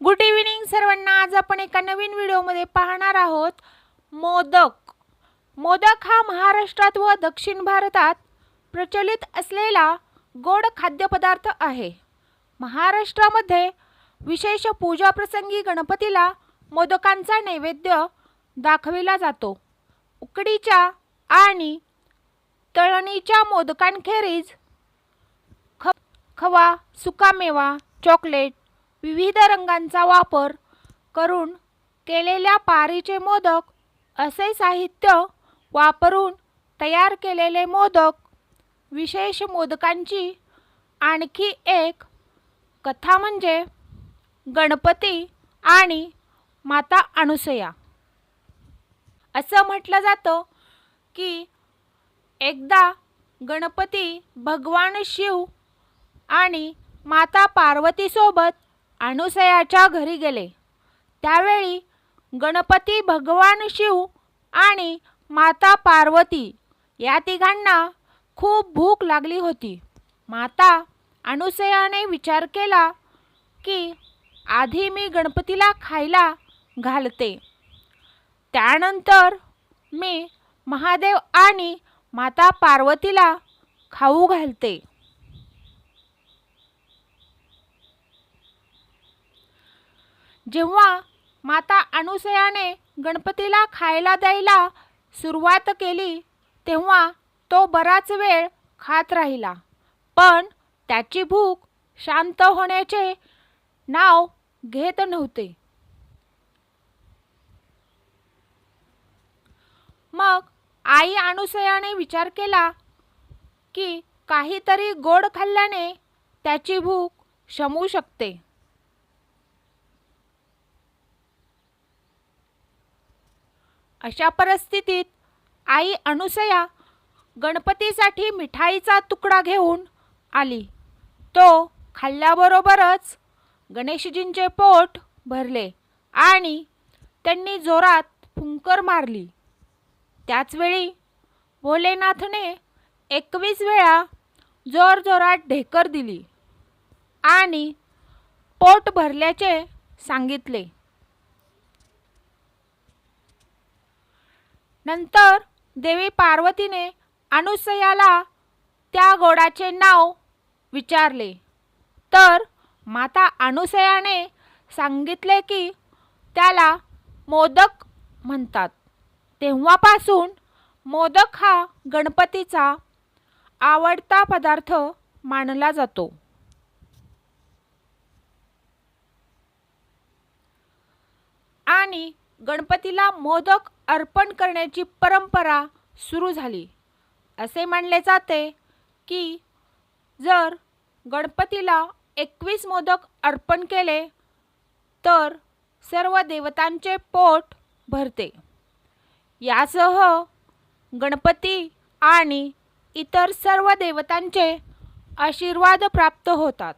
Good evening सर्वांना. आज आपण एका नवीन व्हिडिओमध्ये पाहणार आहोत मोदक. मोदक हा महाराष्ट्रात व दक्षिण भारतात प्रचलित असलेला गोड खाद्यपदार्थ आहे. महाराष्ट्रामध्ये विशेष पूजाप्रसंगी गणपतीला मोदकांचा नैवेद्य दाखविला जातो. उकडीच्या आणि तळणीच्या मोदकांखेरीज ख खवा सुकामेवा चॉकलेट विविध रंगांचा वापर करून केलेल्या पारीचे मोदक असे साहित्य वापरून तयार केलेले मोदक विशेष मोदकांची आणखी एक कथा म्हणजे गणपती आणि माता अनुसया. असं म्हटलं जातं की एकदा गणपती भगवान शिव आणि माता पार्वतीसोबत अनुसयाच्या घरी गेले. त्यावेळी गणपती भगवान शिव आणि माता पार्वती या तिघांना खूप भूक लागली होती. माता अनुसयाने विचार केला की आधी मी गणपतीला खायला घालते. त्यानंतर मी महादेव आणि माता पार्वतीला खाऊ घालते. जेव्हा माता अनुसयाने गणपतीला खायला द्यायला सुरुवात केली तेव्हा तो बराच वेळ खात राहिला. पण त्याची भूक शांत होण्याचे नाव घेत नव्हते. मग आई अनुसयाने विचार केला की काहीतरी गोड खाल्ल्याने त्याची भूक शमू शकते. अशा परिस्थितीत आई अनुसया गणपतीसाठी मिठाईचा तुकडा घेऊन आली. तो खाल्ल्याबरोबरच गणेशजींचे पोट भरले आणि त्यांनी जोरात फुंकर मारली. त्याचवेळी भोलेनाथने एकवीस वेळा जोरजोरात ढेकर दिली आणि पोट भरल्याचे सांगितले. नंतर देवी पार्वतीने अनुसयाला त्या गोडाचे नाव विचारले. तर माता अनुसयाने सांगितले की त्याला मोदक म्हणतात. तेव्हापासून मोदक हा गणपतीचा आवडता पदार्थ मानला जातो. आणि गणपतीला मोदक अर्पण करण्याची परंपरा सुरू झाली. असे मानले जाते की जर गणपतीला एकवीस मोदक अर्पण केले तर सर्व देवतांचे पोट भरते. यासह गणपती आणि इतर सर्व देवतांचे आशीर्वाद प्राप्त होतात.